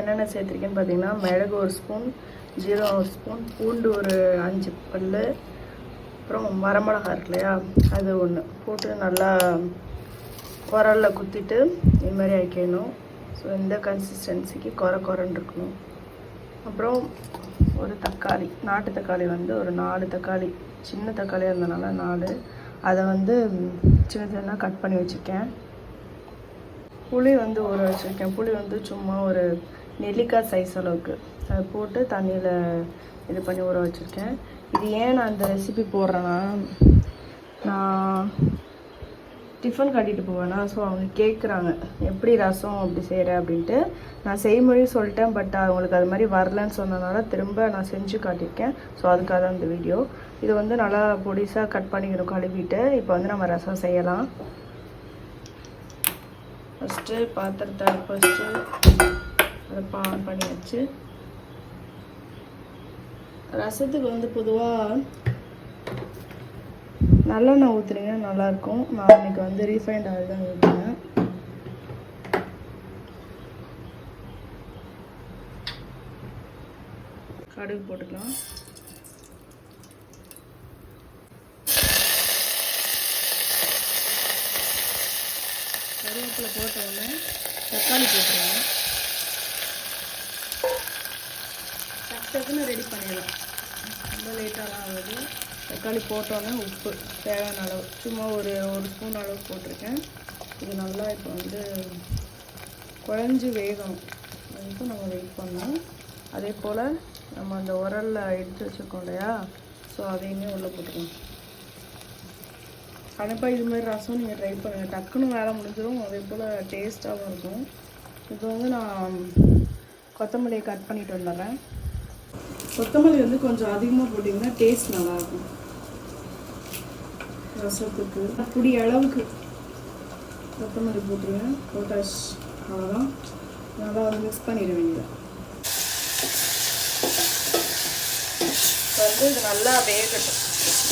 என்னென்ன சேர்த்துருக்கேன்னு பார்த்தீங்கன்னா மிளகு ஒரு ஸ்பூன் ஜீரகம் ஒரு ஸ்பூன் பூண்டு ஒரு அஞ்சு பல் அப்புறம் வரமிளகா இருக்கு இல்லையா? அது ஒன்று போட்டு நல்லா குரலில் குத்திட்டு இதுமாதிரி ஆக்கிடணும் ஸோ இந்த கன்சிஸ்டன்சிக்கு குறை குறைன்னு இருக்கணும். அப்புறம் ஒரு தக்காளி நாட்டு தக்காளி வந்து ஒரு நாலு தக்காளி சின்ன தக்காளியாக இருந்தனால நாலு. அதை வந்து சின்ன சின்ன கட் பண்ணி வச்சுருக்கேன். புளி வந்து ஊற வச்சுருக்கேன். புளி வந்து சும்மா ஒரு நெல்லிக்காய் சைஸ் அளவுக்கு. அதை போட்டு தண்ணியில் இது பண்ணி ஊற வச்சுருக்கேன். இது ஏன் நான் இந்த ரெசிபி போடுறேன்னா நான் டிஃபன் கட்டிட்டு போவேன்னா ஸோ அவங்க கேட்குறாங்க எப்படி ரசம் அப்படி செய்கிற அப்படின்ட்டு. நான் செய்முறை சொல்லிட்டேன் பட் அவங்களுக்கு அது மாதிரி வரலன்னு சொன்னனால திரும்ப நான் செஞ்சு காட்டியிருக்கேன். ஸோ அதுக்காக தான் இந்த வீடியோ இது வந்து நல்லா பொடிசாக கட் பண்ணிக்கணும் கழுவிட்டு. இப்போ வந்து நம்ம ரசம் செய்யலாம். ஃபஸ்ட்டு பாத்திரத்தை ஃபஸ்ட்டு அதை ஆன் பண்ணி வச்சு ரசத்துக்கு வந்து பொதுவாக நல்லெண்ணெய் ஊற்றுனீங்கன்னா நல்லாயிருக்கும். நான் இன்னைக்கு வந்து ரீஃபைண்ட் ஆயில் தான் ஊற்றுனேன் கடுகு போட்டுக்கலாம். கருவேப்பில் போட்ட உடனே தக்காளி போட்டுருவேன் டக்கு டக்குன்னு ரெடி பண்ணிடலாம். ரொம்ப லேட்டாலாம் ஆகுது. தக்காளி போட்டோன்னே உப்பு தேவையான அளவு. சும்மா ஒரு ஒரு ஸ்பூன் அளவு போட்டிருக்கேன். இது நல்லா இப்போ வந்து குழஞ்சி வேகணும். அதுக்கும் நம்ம வெயிட் பண்ணோம் அதே போல் நம்ம அந்த உரலில் எடுத்து வச்சுருக்கோம் இல்லையா? ஸோ அதையுமே உள்ளே போட்டுக்கணும் கண்டிப்பாக இது மாதிரி ரசம் நீங்கள் ட்ரை பண்ணுங்கள் டக்குன்னு வேலை முடிஞ்சிடும் அதே போல் டேஸ்ட்டாகவும் இருக்கும். இப்போ வந்து நான் கொத்தமல்லியை கட் பண்ணிட்டு வந்துடுறேன். கொத்தமல்லி வந்து கொஞ்சம் அதிகமாக போட்டிங்கன்னா டேஸ்ட் நல்லாயிருக்கும். ரசத்துக்கு. புடி அளவுக்கு கொத்தமல்லி போட்டுருவேன் பொட்டாஷ் அவ்வளோதான் நல்லா வந்து மிக்ஸ் பண்ணிட வேண்டியது. வந்து இது நல்லா வேகட்டும்.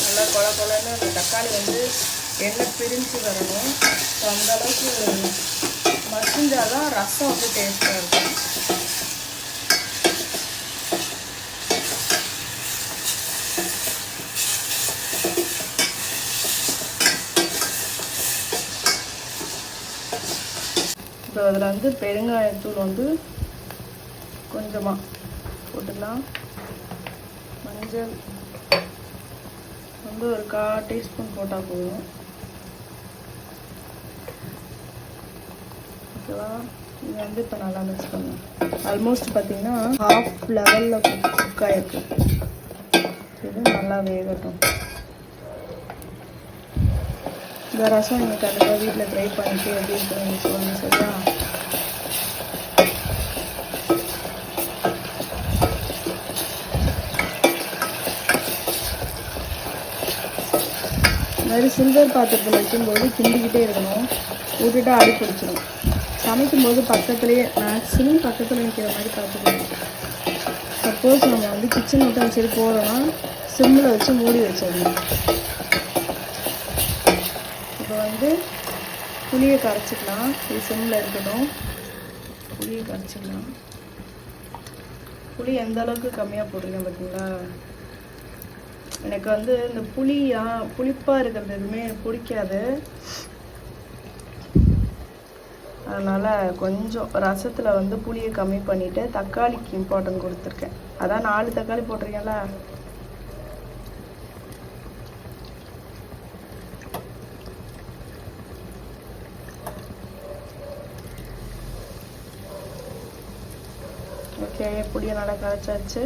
நல்லா கொல கொலன்னு அந்த தக்காளி வந்து எண்ணெய் பிரிஞ்சு வரணும். ஸோ அந்த அளவுக்கு மசிஞ்சால் தான் ரசம் வந்து டேஸ்ட்டாக இருக்கும். இப்போ அதில் வந்து பெருங்காயத்தூள் வந்து கொஞ்சமாக போட்டுக்கலாம். மஞ்சள் வந்து ஒரு கா டீஸ்பூன் போட்டால் போதும். ஓகேவா? இது வந்து இப்போ நல்லா மிக்ஸ் பண்ணலாம். ஆல்மோஸ்ட் பார்த்தீங்கன்னா ஹாஃப் லெவலில் குக் ஆகிருக்கு இது நல்லா வேகட்டும். இந்த ரசம் நீங்கள் கண்டிப்பாக வீட்டில் ட்ரை பண்ணிட்டு அப்படின்னு சொல்லி சொல்லுங்கள் சரியா? மாதிரி சில்வர் பாத்திரத்தில் வைக்கும்போது கிண்டிக்கிட்டே இருக்கணும். விட்டுட்டு அடி பிடிச்சிடும் சமைக்கும்போது பக்கத்துலேயே மேக்ஸிமம் பக்கத்தில் நிற்கிற மாதிரி பார்த்துக்கணும். சப்போஸ் நம்ம வந்து கிச்சன் விட்டு வச்சுட்டு போகிறோம்னா சிம்மில் வச்சு மூடி வச்சிடணும். வந்து புளியை கரைச்சிக்கலாம். இது சிம்மில் இருக்கட்டும் புளியை கரைச்சிக்கலாம். புளி எந்த அளவுக்கு கம்மியாக போட்டிருக்கேன் பார்த்தீங்களா எனக்கு வந்து இந்த புளியா புளிப்பாக இருக்கிறது எதுவுமே பிடிக்காது. அதனால் கொஞ்சம் ரசத்தில் வந்து புளியை கம்மி பண்ணிவிட்டு தக்காளிக்கு இம்பார்ட்டன்ட் கொடுத்துருக்கேன். அதான் நாலு தக்காளி போட்டிருக்கேன்ல. புளியை நல்லா கரைச்சாச்சு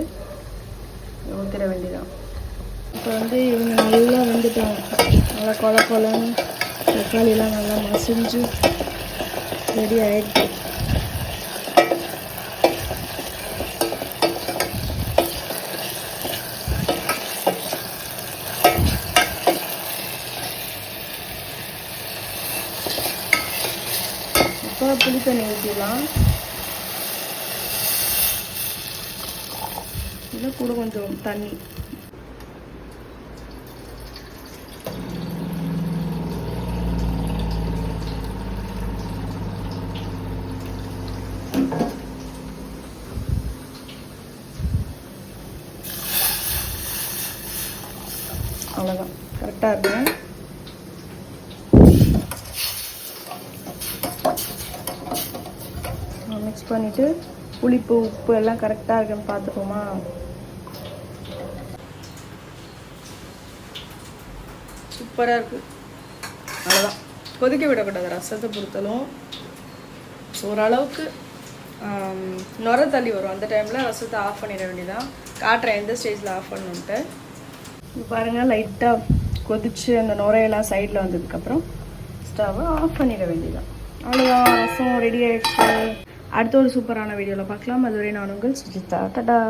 ஊற்றிட வேண்டியதான் இப்போ வந்து இவங்க நல்லா வெந்துட்டாங்க. நல்லா கொல கொலன்னு தக்காளிலாம் நல்லா மசிஞ்சு ரெடி ஆயிடுச்சு. இப்போ புளி தண்ணி ஊற்றிடலாம் இதில் கூட கொஞ்சம் தண்ணி. அவ்வளோதான் கரெக்டாக இருக்குங்க மிக்ஸ் பண்ணிவிட்டு புளிப்பு உப்பு எல்லாம் கரெக்டாக இருக்குன்னு பார்த்துப்போமா? சூப்பராக இருக்குது அவ்வளோதான் கொதிக்க விடக்கூடாது ரசத்தை பொறுத்தலும் ஸோ ஓரளவுக்கு நுர தள்ளி வரும். அந்த டைமில் ரசத்தை ஆஃப் பண்ணிட வேண்டியதான் காட்டுறேன் எந்த ஸ்டேஜில் ஆஃப் பண்ணணுன்ட்டு பாருங்கள் லைட்டாக கொதித்து அந்த நுரையெல்லாம் சைடில் வந்ததுக்கப்புறம் ஸ்டவ்வை ஆஃப் பண்ணிட வேண்டியதான் அவ்வளோதான் ரசம் ரெடி ஆகிடுச்சு அடுத்த ஒரு சூப்பரான வீடியோவில் பார்க்கலாம். அதுவரை நான் உங்கள் சுஜிதா. டடா.